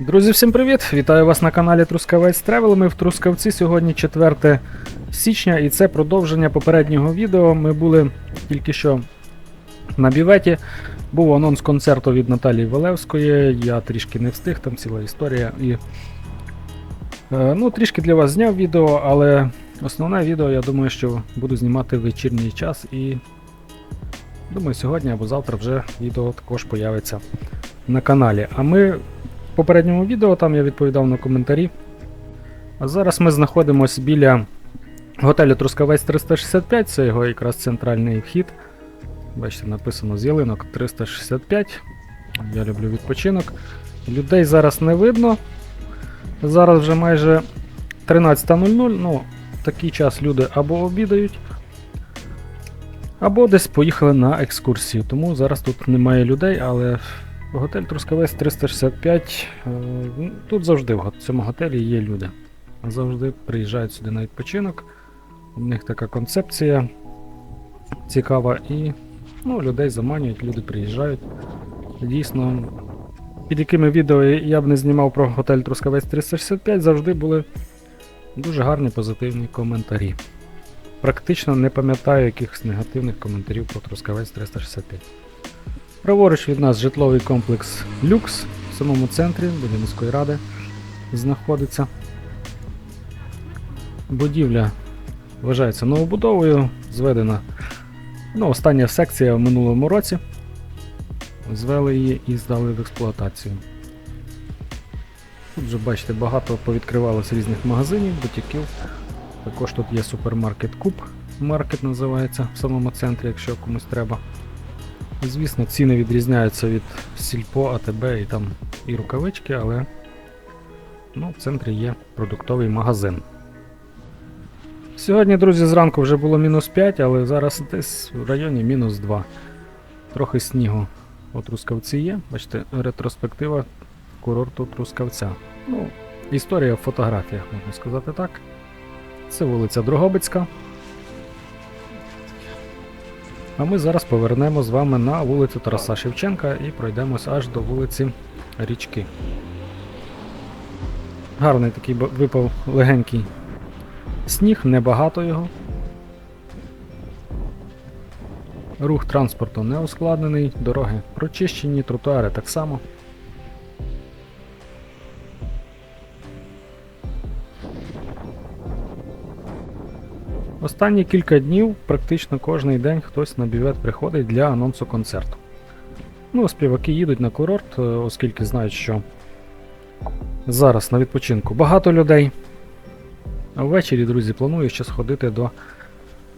Друзі, всім привіт! Вітаю вас на каналі Трускавець Тревел. Ми в Трускавці сьогодні 4 січня, і це продовження попереднього відео. Ми були тільки що на біветі. Був анонс концерту від Наталії Валевської. Я трішки не встиг, там ціла історія. І, е, ну, трішки для вас зняв відео, але основне відео, я думаю, що буду знімати в вечірній час. І думаю, сьогодні або завтра вже відео також появиться на каналі. А ми в попередньому відео там я відповідав на коментарі. А зараз ми знаходимося біля готелю Трускавець 365, це його якраз центральний вхід. Бачите, написано з ялинок 365. Я люблю відпочинок. Людей зараз не видно. Зараз вже майже 13.00. Ну, такий час люди або обідають, або десь поїхали на екскурсію. Тому зараз тут немає людей, але готель Трускавець 365. е, ну, Тут завжди в цьому готелі є люди. Завжди приїжджають сюди на відпочинок. У них така концепція цікава і ну, людей заманюють, люди приїжджають. Дійсно, під якими відео я б не знімав про готель Трускавець 365, завжди були дуже гарні позитивні коментарі. Практично не пам'ятаю якихось негативних коментарів про Трускавець 365. Праворуч від нас житловий комплекс Люкс в самому центрі, біля ради знаходиться. Будівля вважається новобудовою, зведена ну, остання секція в минулому році. Звели її і здали в експлуатацію. Тут вже бачите, багато повідкривалося різних магазинів, бутіків. Також тут є супермаркет Куб, маркет називається в самому центрі, якщо комусь треба. Звісно, ціни відрізняються від Сільпо, АТБ і там і рукавички, але ну, в центрі є продуктовий магазин. Сьогодні, друзі, зранку вже було мінус 5, але зараз десь в районі мінус 2. Трохи снігу у Трускавці є. Бачите, ретроспектива курорту Трускавця. Ну, історія в фотографіях, можна сказати так. Це вулиця Дрогобицька. А ми зараз повернемо з вами на вулицю Тараса Шевченка і пройдемось аж до вулиці Річки. Гарний такий випав легенький сніг, небагато його. Рух транспорту не ускладнений, дороги прочищені, тротуари так само. Останні кілька днів практично кожен день хтось на бювет приходить для анонсу концерту. Ну, співаки їдуть на курорт, е, оскільки знають, що зараз на відпочинку багато людей. А ввечері, друзі, планую ще сходити до.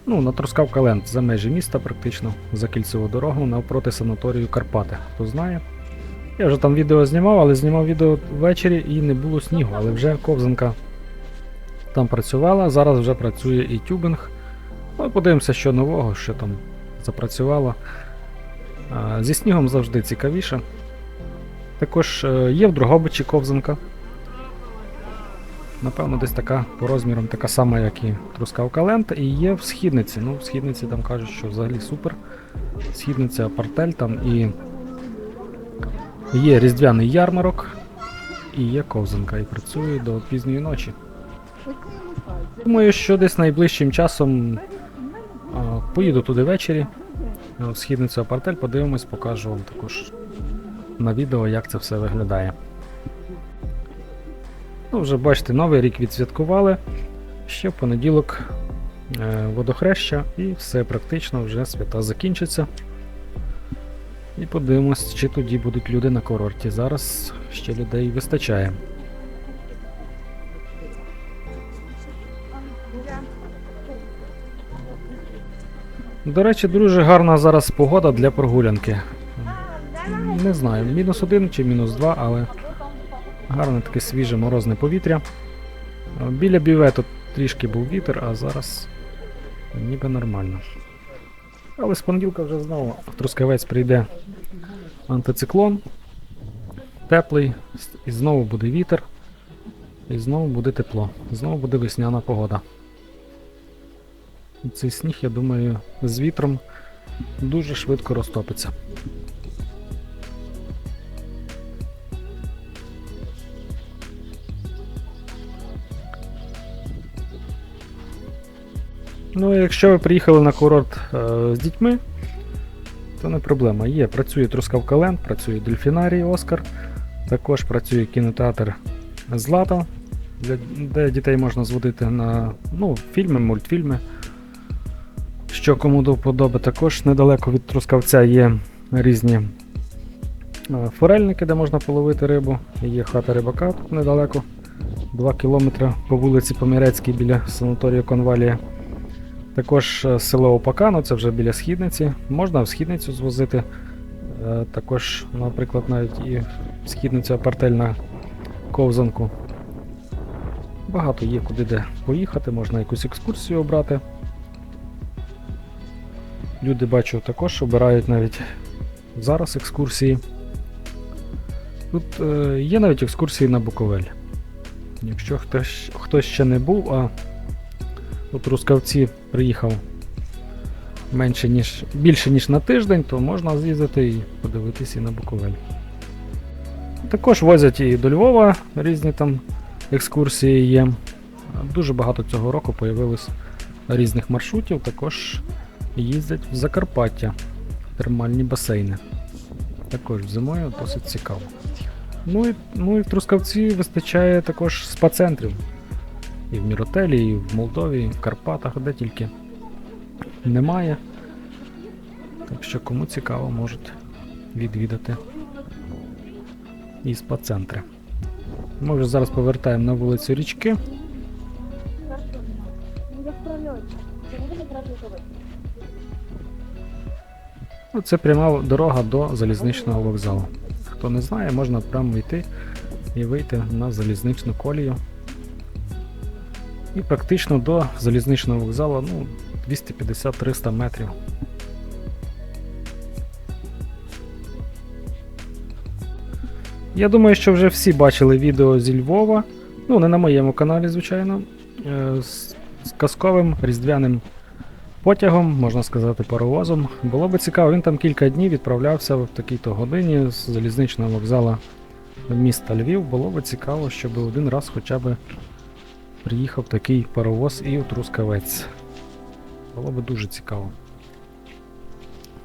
Ну, на Трускавка за межі міста, практично за кільцеву дорогу навпроти санаторію Карпати. Хто знає. Я вже там відео знімав, але знімав відео ввечері і не було снігу, але вже ковзанка там працювала, зараз вже працює і тюбинг. Ну, подивимося, що нового, що там запрацювало. Зі снігом завжди цікавіше. Також е, є в Дрогобичі ковзанка. Напевно, десь така по розмірам така сама, як і Трускавка Ленд, і є в східниці. Ну, в східниці там кажуть, що взагалі супер. Східниця Партель там і є різдвяний ярмарок, і є ковзанка, і працює до пізньої ночі. Думаю, що десь найближчим часом а, поїду туди ввечері, в східницю Апартель, подивимось, покажу вам також на відео, як це все виглядає. Ну, вже бачите, новий рік відсвяткували. Ще в понеділок е, водохреща, і все практично вже свята закінчаться. І подивимось, чи тоді будуть люди на курорті. Зараз ще людей вистачає. До речі, дуже гарна зараз погода для прогулянки. Не знаю, мінус один чи мінус два, але гарне таке свіже морозне повітря. Біля бювету трішки був вітер, а зараз ніби нормально. Але з понеділка вже знову в Трускавець прийде антициклон. Теплий, і знову буде вітер, і знову буде тепло, знову буде весняна погода цей сніг, я думаю, з вітром дуже швидко розтопиться. Ну, якщо ви приїхали на курорт е з дітьми, то не проблема. Є, працює Трускавкаленд, працює дельфінарій Оскар, також працює кінотеатр Злата, де дітей можна зводити на ну, фільми, мультфільми. Що кому до вподоби, також недалеко від Трускавця є різні е, форельники, де можна половити рибу. Є хата рибака тут недалеко. 2 кілометри по вулиці Помірецькій біля санаторію Конвалія. Також е, село Опакано, це вже біля східниці. Можна в східницю звозити. Е, Також, наприклад, навіть і східниця апартель на ковзанку. Багато є куди де поїхати, можна якусь екскурсію обрати. Люди бачу також обирають навіть зараз екскурсії. Тут е, є навіть екскурсії на Буковель. Якщо хтось, хтось ще не був, а у Трускавці приїхав менше, ніж, більше, ніж на тиждень, то можна з'їздити і подивитися і на Буковель. Також возять і до Львова різні там екскурсії є. Дуже багато цього року появилось різних маршрутів, також їздять в Закарпаття, термальні басейни. Також зимою досить цікаво. Ну і, ну і в Трускавці вистачає також спа-центрів. І в Міротелі, і в Молдові, і в Карпатах, де тільки немає. Так що кому цікаво, можуть відвідати і спа-центри. Ми вже зараз повертаємо на вулицю річки. Ну, Це пряма дорога до залізничного вокзалу. Хто не знає, можна прямо йти і вийти на залізничну колію. І практично до залізничного вокзалу ну, 250-300 метрів. Я думаю, що вже всі бачили відео зі Львова. Ну, не на моєму каналі, звичайно. е, З, з казковим різдвяним потягом, можна сказати, паровозом. Було би цікаво, він там кілька днів відправлявся в такій-то годині з залізничного вокзала міста Львів. Було би цікаво, щоб один раз хоча б приїхав такий паровоз і у Трускавець. Було би дуже цікаво.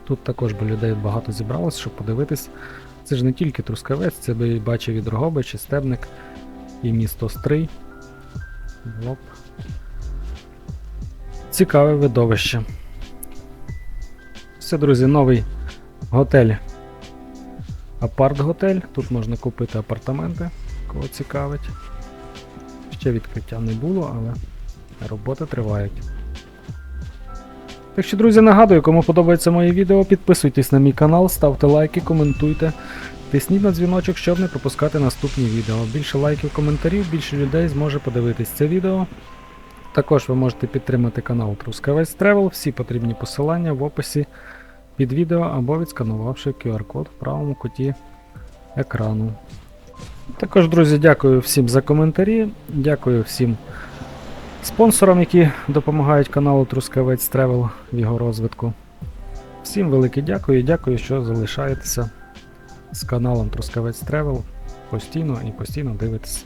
Тут також би людей багато зібралось, щоб подивитись. Це ж не тільки Трускавець, це би бачив і Дрогобич, і Стебник, і місто Стрий. Було б Цікаве видовище. Все, друзі, новий готель. Апарт-готель. Тут можна купити апартаменти, кого цікавить. Ще відкриття не було, але роботи тривають. Так що, друзі, нагадую, кому подобається моє відео, підписуйтесь на мій канал, ставте лайки, коментуйте. Тисніть на дзвіночок, щоб не пропускати наступні відео. Більше лайків, коментарів, більше людей зможе подивитись це відео. Також ви можете підтримати канал Трускавець Travel, всі потрібні посилання в описі під відео або відсканувавши QR-код в правому куті екрану. Також, друзі, дякую всім за коментарі, дякую всім спонсорам, які допомагають каналу Трускавець Travel в його розвитку. Всім велике дякую і дякую, що залишаєтеся з каналом Трускавець Travel постійно і постійно дивитесь